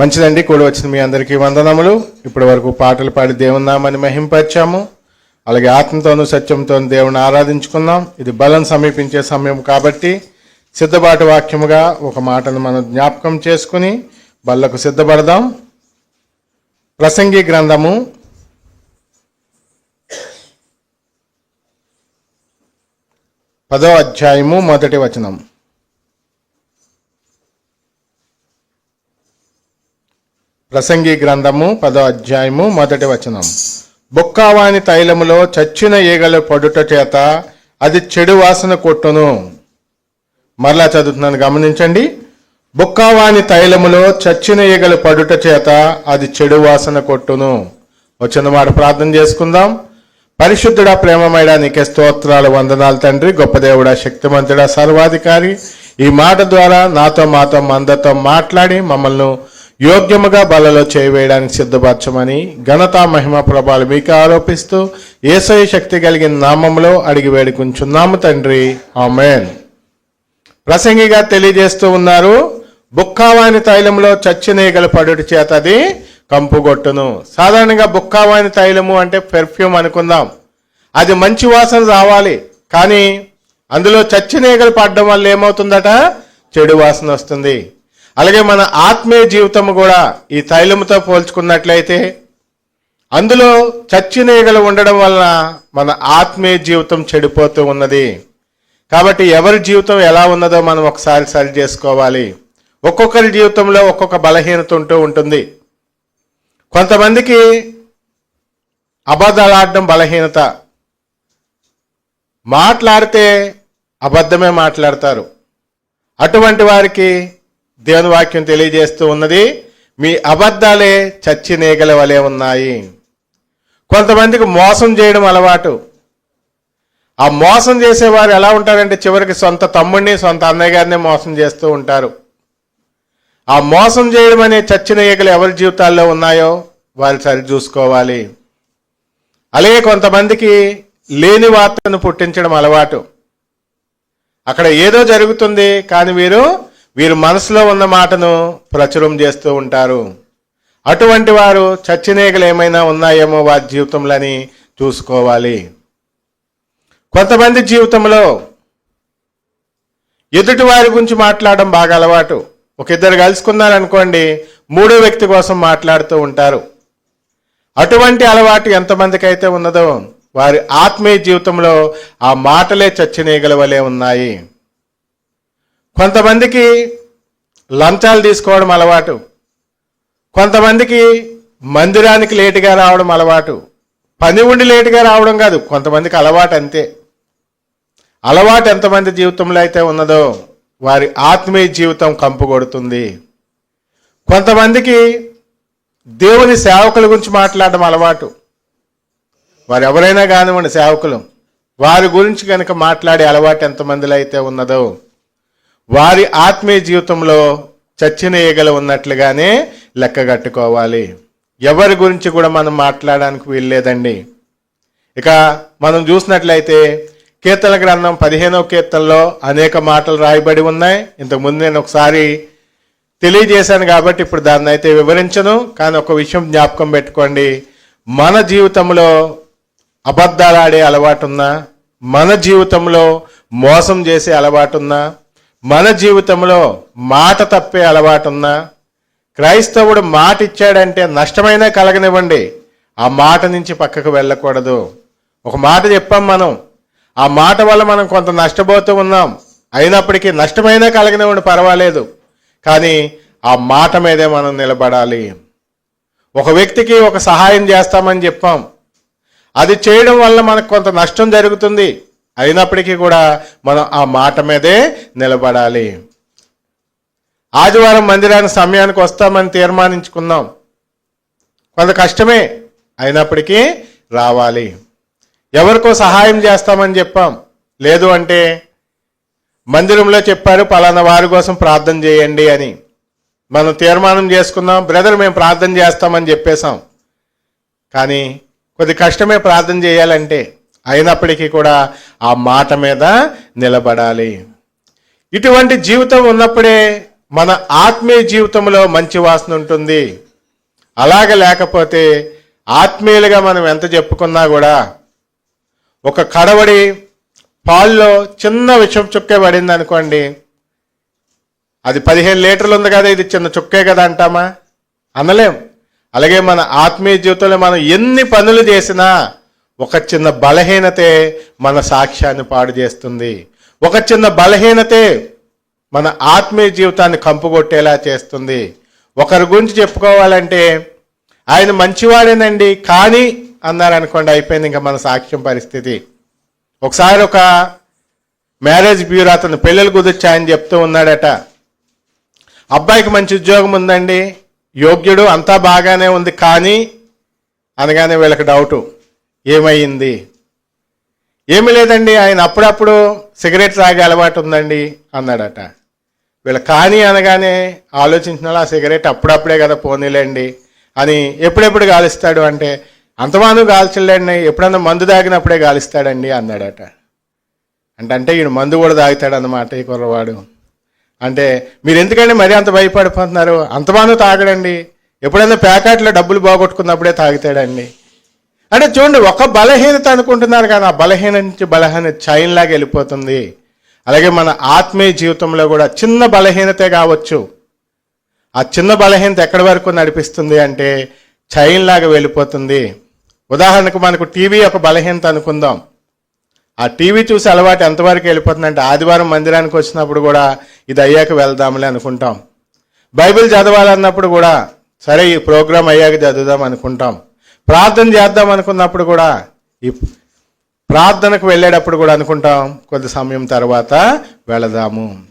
మంచిదండి. కూడి వచ్చిన మీ అందరికీ వందనములు. ఇప్పటి వరకు పాటలు పాడి దేవుని నామాన్ని మహింపరిచాము. అలాగే ఆత్మతోనూ సత్యంతోనూ దేవుని ఆరాధించుకుందాం ఇది బలం సమీపించే సమయం కాబట్టి సిద్ధపాటు వాక్యముగా ఒక మాటను మనం జ్ఞాపకం చేసుకుని బల్లకు సిద్ధపడదాం. ప్రసంగి గ్రంథము పదో అధ్యాయము మొదటి వచనం. ప్రసంగి గ్రంథము పదో అధ్యాయము మొదటి వచనం. బొక్కావాని తైలములో చచ్చిన ఈగలు పడుట చేత అది చెడు వాసన కొట్టును. మరలా చదువుతున్నాను గమనించండి. బొక్కావాని తైలములో చచ్చిన ఈగలు పడుట చేత అది చెడు వాసన కొట్టును. వచ్చిన వాడు ప్రార్థన చేసుకుందాం. పరిశుద్ధుడా ప్రేమమైన నీకే స్తోత్రాలు వందనాలు తండ్రి. గొప్ప దేవుడా శక్తిమంతుడా సర్వాధికారి. ఈ మాట ద్వారా నాతో మాతో మందతో మాట్లాడి మమ్మల్ని యోగ్యముగా బలలో చేయవేయడానికి సిద్ధపరచమని ఘనత మహిమ ప్రభాలు మీకు ఆరోపిస్తూ ఏసై శక్తి కలిగిన నామంలో అడిగి వేడుకుంటున్నాము తండ్రి. ఆమెన్. ప్రసంగిగా తెలియజేస్తూ ఉన్నారు బుక్కావాని తైలంలో చచ్చినేగల పడుటి చేత అది కంపుగొట్టును. సాధారణంగా బుక్కావాని తైలము అంటే పెర్ఫ్యూమ్ అనుకుందాం. అది మంచి వాసన రావాలి కానీ అందులో చచ్చినేగలు పడడం వల్ల ఏమవుతుందట? చెడు వాసన వస్తుంది. అలాగే మన ఆత్మీయ జీవితం కూడా ఈ తైలముతో పోల్చుకున్నట్లయితే అందులో చచ్చినీగలు ఉండడం వలన మన ఆత్మీయ జీవితం చెడిపోతూ ఉన్నది. కాబట్టి ఎవరి జీవితం ఎలా ఉన్నదో మనం ఒకసారి సరి చేసుకోవాలి. ఒక్కొక్కరి జీవితంలో ఒక్కొక్క బలహీనత ఉంటూ ఉంటుంది. కొంతమందికి అబద్ధాలాడడం బలహీనత. మాట్లాడితే అబద్ధమే మాట్లాడతారు. అటువంటి వారికి దేవుని వాక్యం తెలియజేస్తూ ఉన్నది మీ అబద్ధాలే చచ్చినేగల వలె ఉన్నాయి. కొంతమందికి మోసం చేయడం అలవాటు. ఆ మోసం చేసేవారు ఎలా ఉంటారంటే చివరికి సొంత తమ్ముడిని సొంత అన్నయ్య గారిని మోసం చేస్తూ ఉంటారు. ఆ మోసం చేయడం అనే చచ్చిన ఈగలు ఎవరి జీవితాల్లో ఉన్నాయో వారు సరి చూసుకోవాలి. అలాగే కొంతమందికి లేని వార్తను పుట్టించడం అలవాటు. అక్కడ ఏదో జరుగుతుంది కానీ వీరు వీరు మనసులో ఉన్న మాటను ప్రచురం చేస్తూ ఉంటారు. అటువంటి వారు చచ్చినేగలు ఏమైనా ఉన్నాయేమో వారి జీవితంలోని చూసుకోవాలి. కొంతమంది జీవితంలో ఎదుటి వారి గురించి మాట్లాడడం బాగా అలవాటు. ఒక ఇద్దరు కలుసుకున్నారనుకోండి మూడో వ్యక్తి కోసం మాట్లాడుతూ ఉంటారు. అటువంటి అలవాటు ఎంతమందికి అయితే ఉన్నదో వారి ఆత్మీయ జీవితంలో ఆ మాటలే చచ్చినేగల వలె ఉన్నాయి. కొంతమందికి లంచాలు తీసుకోవడం అలవాటు. కొంతమందికి మందిరానికి లేటుగా రావడం అలవాటు. పని ఉండి లేటుగా రావడం కాదు కొంతమందికి అలవాటు అంతే. అలవాటు ఎంతమంది జీవితంలో అయితే ఉన్నదో వారి ఆత్మీయ జీవితం కంపు కొడుతుంది. కొంతమందికి దేవుని సేవకుల గురించి మాట్లాడడం అలవాటు. వారు ఎవరైనా కానివ్వండి సేవకులు వారి గురించి కనుక మాట్లాడే అలవాటు ఎంతమందిలో అయితే ఉన్నదో వారి ఆత్మీయ జీవితంలో చచ్చిన ఈగలు ఉన్నట్లుగానే లెక్క కట్టుకోవాలి. ఎవరి గురించి కూడా మనం మాట్లాడడానికి వీల్లేదండి. ఇక మనం చూసినట్లయితే కీర్తన గ్రంథం పదిహేనవ కీర్తనలో అనేక మాటలు రాయబడి ఉన్నాయి. ఇంతకుముందు నేను ఒకసారి తెలియజేశాను కాబట్టి ఇప్పుడు దాన్ని అయితే వివరించను. కానీ ఒక విషయం జ్ఞాపకం పెట్టుకోండి. మన జీవితంలో అబద్ధాలు ఆడే అలవాటు ఉన్నా మన జీవితంలో మోసం చేసే అలవాటు ఉన్నా మన జీవితంలో మాట తప్పే అలవాటున్నా క్రైస్తవుడు మాట ఇచ్చాడంటే నష్టమైనా కలగనివ్వండి. ఆ మాట నుంచి పక్కకు వెళ్ళకూడదు. ఒక మాట చెప్పాం మనం. ఆ మాట వల్ల మనం కొంత నష్టపోతూ ఉన్నాం. అయినప్పటికీ నష్టమైనా కలగనివ్వండి పర్వాలేదు. కానీ ఆ మాట మీదే మనం నిలబడాలి. ఒక వ్యక్తికి ఒక సహాయం చేస్తామని చెప్పాం. అది చేయడం వల్ల మనకు కొంత నష్టం జరుగుతుంది. అయినప్పటికీ కూడా మనం ఆ మాట మీదే నిలబడాలి. ఆదివారం మందిరానికి సమయానికి వస్తామని తీర్మానించుకున్నాం. కొంత కష్టమే అయినప్పటికీ రావాలి. ఎవరికో సహాయం చేస్తామని చెప్పాం. లేదు అంటే మందిరంలో చెప్పారు పలానా వారి కోసం ప్రార్థన చేయండి అని. మనం తీర్మానం చేసుకున్నాం బ్రదర్ మేము ప్రార్థన చేస్తామని చెప్పేశాం. కానీ కొద్ది కష్టమే ప్రార్థన చేయాలంటే అయినప్పటికీ కూడా ఆ మాట మీద నిలబడాలి. ఇటువంటి జీవితం ఉన్నప్పుడే మన ఆత్మీయ జీవితంలో మంచి వాసన ఉంటుంది. అలాగ లేకపోతే ఆత్మీయులుగా మనం ఎంత చెప్పుకున్నా కూడా ఒక కడవడి పాల్లో చిన్న విషం చుక్కే పడింది అనుకోండి. అది పదిహేను లీటర్లు ఉంది కదా ఇది చిన్న చుక్కే కదా అంటామా? అనలేం. అలాగే మన ఆత్మీయ జీవితంలో మనం ఎన్ని పనులు చేసినా ఒక చిన్న బలహీనతే మన సాక్ష్యాన్ని పాడు చేస్తుంది. ఒక చిన్న బలహీనతే మన ఆత్మీయ జీవితాన్ని కంపుకొట్టేలా చేస్తుంది. ఒకరి గురించి చెప్పుకోవాలంటే ఆయన మంచివాడేనండి కానీ అన్నారనుకోండి అయిపోయింది ఇంకా మన సాక్ష్యం పరిస్థితి. ఒకసారి ఒక మ్యారేజ్ బ్యూరో అతను పెళ్ళిళ్ళు కుదిర్చాయని చెప్తూ ఉన్నాడట. అబ్బాయికి మంచి ఉద్యోగం ఉందండి యోగ్యుడు అంతా బాగానే ఉంది కానీ అనగానే వీళ్ళకి డౌటు ఏమయ్యింది ఏమీ లేదండి ఆయన అప్పుడప్పుడు సిగరెట్ తాగే అలవాటు ఉందండి అన్నాడట. వీళ్ళు కానీ అనగానే ఆలోచించిన ఆ సిగరెట్ అప్పుడప్పుడే కదా పోనీలేండి అని ఎప్పుడెప్పుడు గాలిస్తాడు అంటే అంతమాను గాల్చలేండి ఎప్పుడన్నా మందు తాగినప్పుడే గాలిస్తాడండి అన్నాడట. అంటే అంటే ఈయన మందు కూడా తాగుతాడు అన్నమాట ఈ కుర్రవాడు. అంటే మీరు ఎందుకంటే మరీ అంత భయపడిపోతున్నారు? అంతమాను తాగడండి. ఎప్పుడైనా ప్యాకెట్లో డబ్బులు బాగొట్టుకున్నప్పుడే తాగుతాడండి అంటే చూడండి ఒక బలహీనత అనుకుంటున్నారు కానీ ఆ బలహీన నుంచి బలహీన చైన్ లాగా వెళ్ళిపోతుంది. అలాగే మన ఆత్మీయ జీవితంలో కూడా చిన్న బలహీనతే కావచ్చు. ఆ చిన్న బలహీనత ఎక్కడి వరకు నడిపిస్తుంది అంటే చైన్ లాగా వెళ్ళిపోతుంది. ఉదాహరణకు మనకు టీవీ ఒక బలహీనత అనుకుందాం. ఆ టీవీ చూసి అలవాటు ఎంతవరకు వెళ్ళిపోతుందంటే ఆదివారం మందిరానికి వచ్చినప్పుడు కూడా ఇది అయ్యాక వెళ్దాంలే అనుకుంటాం. బైబిల్ చదవాలన్నప్పుడు కూడా సరే ఈ ప్రోగ్రాం అయ్యాక చదువుదాం అనుకుంటాం. ప్రార్థన చేద్దాం అనుకున్నప్పుడు కూడా ఈ ప్రార్థనకు వెళ్ళేటప్పుడు కూడా అనుకుంటాం కొద్ది సమయం తర్వాత వెళదాము.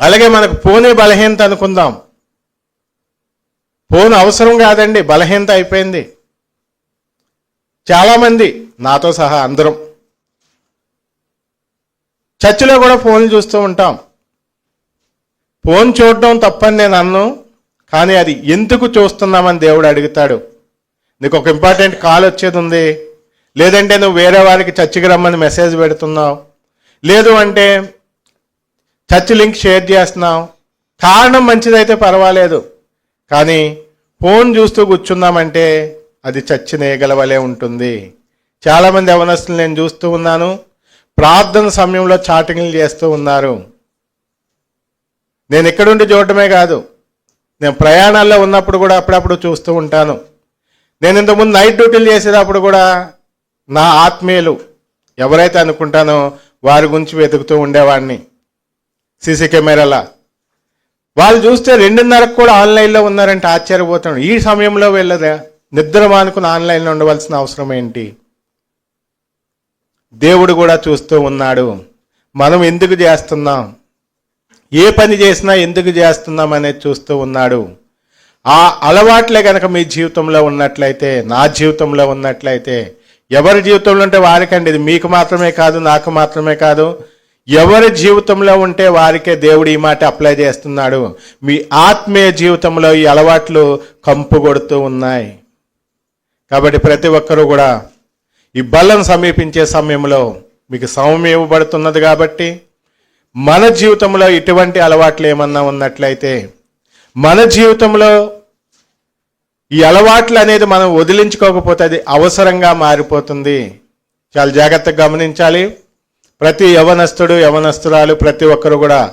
అలాగే మనకు పోనే బలహీనత అనుకుందాం. ఫోన్ అవసరం కాదండి బలహీనత అయిపోయింది. చాలామంది నాతో సహా అందరం చర్చిలో కూడా ఫోన్లు చూస్తూ ఉంటాం. ఫోన్ చూడడం తప్పని నేను అన్ను కానీ అది ఎందుకు చూస్తున్నామని దేవుడు అడుగుతాడు. నీకు ఒక ఇంపార్టెంట్ కాల్ వచ్చేది ఉంది. లేదంటే నువ్వు వేరే వారికి చర్చికి రమ్మని మెసేజ్ పెడుతున్నావు. లేదు అంటే చర్చ్ లింక్ షేర్ చేస్తున్నావు. కారణం మంచిదైతే పర్వాలేదు. కానీ ఫోన్ చూస్తూ కూర్చున్నామంటే అది చచ్చి నేయగలవలే ఉంటుంది. చాలామంది యవనస్తులు నేను చూస్తూ ఉన్నాను. ప్రార్థన సమయంలో చాటింగ్లు చేస్తూ ఉన్నారు. నేను ఎక్కడుండి చూడటమే కాదు. నేను ప్రయాణాల్లో ఉన్నప్పుడు కూడా అప్పుడప్పుడు చూస్తూ ఉంటాను. నేను ఇంతకుముందు నైట్ డ్యూటీలు చేసేటప్పుడు కూడా నా ఆత్మీయులు ఎవరైతే అనుకుంటానో వారి గురించి వెతుకుతూ ఉండేవాడిని. సీసీ కెమెరాల. వాళ్ళు చూస్తే రెండున్నరకు కూడా ఆన్లైన్లో ఉన్నారంటే ఆశ్చర్యపోతున్నాడు. ఈ సమయంలో వెళ్ళదా నిద్ర మానుకుని ఆన్లైన్లో ఉండవలసిన అవసరం ఏంటి? దేవుడు కూడా చూస్తూ ఉన్నాడు. మనం ఎందుకు చేస్తున్నాం? ఏ పని చేసినా ఎందుకు చేస్తున్నాం అనేది చూస్తూ ఉన్నాడు. ఆ అలవాట్లే కనుక మీ జీవితంలో ఉన్నట్లయితే నా జీవితంలో ఉన్నట్లయితే ఎవరి జీవితంలో ఉంటే వారికండి. ఇది మీకు మాత్రమే కాదు నాకు మాత్రమే కాదు. ఎవరి జీవితంలో ఉంటే వారికే దేవుడు ఈ మాట అప్లై చేస్తున్నాడు. మీ ఆత్మీయ జీవితంలో ఈ అలవాట్లు కంపు కొడుతూ ఉన్నాయి. కాబట్టి ప్రతి ఒక్కరూ కూడా ఈ బలం సమీపించే సమయంలో మీకు సమయం ఇవ్వబడుతున్నది కాబట్టి మన జీవితంలో ఇటువంటి అలవాట్లు ఏమన్నా ఉన్నట్లయితే మన జీవితంలో ఈ అలవాట్లు అనేది మనం వదిలించుకోకపోతే అది అవసరంగా మారిపోతుంది. చాలా జాగ్రత్తగా గమనించాలి. ప్రతి యవనస్తుడు యవనస్తురాలు ప్రతి ఒక్కరు కూడా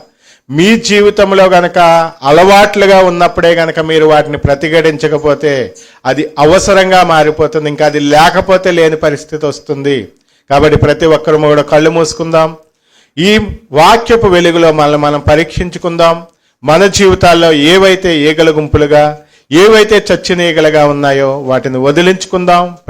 మీ జీవితంలో గనక అలవాట్లుగా ఉన్నప్పుడే గనక మీరు వాటిని ప్రతిఘటించకపోతే అది అవసరంగా మారిపోతుంది. ఇంకా అది లేకపోతే లేని పరిస్థితి వస్తుంది. కాబట్టి ప్రతి ఒక్కరు కూడా కళ్ళు మూసుకుందాం. ఈ వాక్యపు వెలుగులో మనల్ని మనం పరీక్షించుకుందాం. మన జీవితాల్లో ఏవైతే ఈగల గుంపులుగా ఏవైతే చచ్చిన ఈగలుగా ఉన్నాయో వాటిని వదిలించుకుందాం.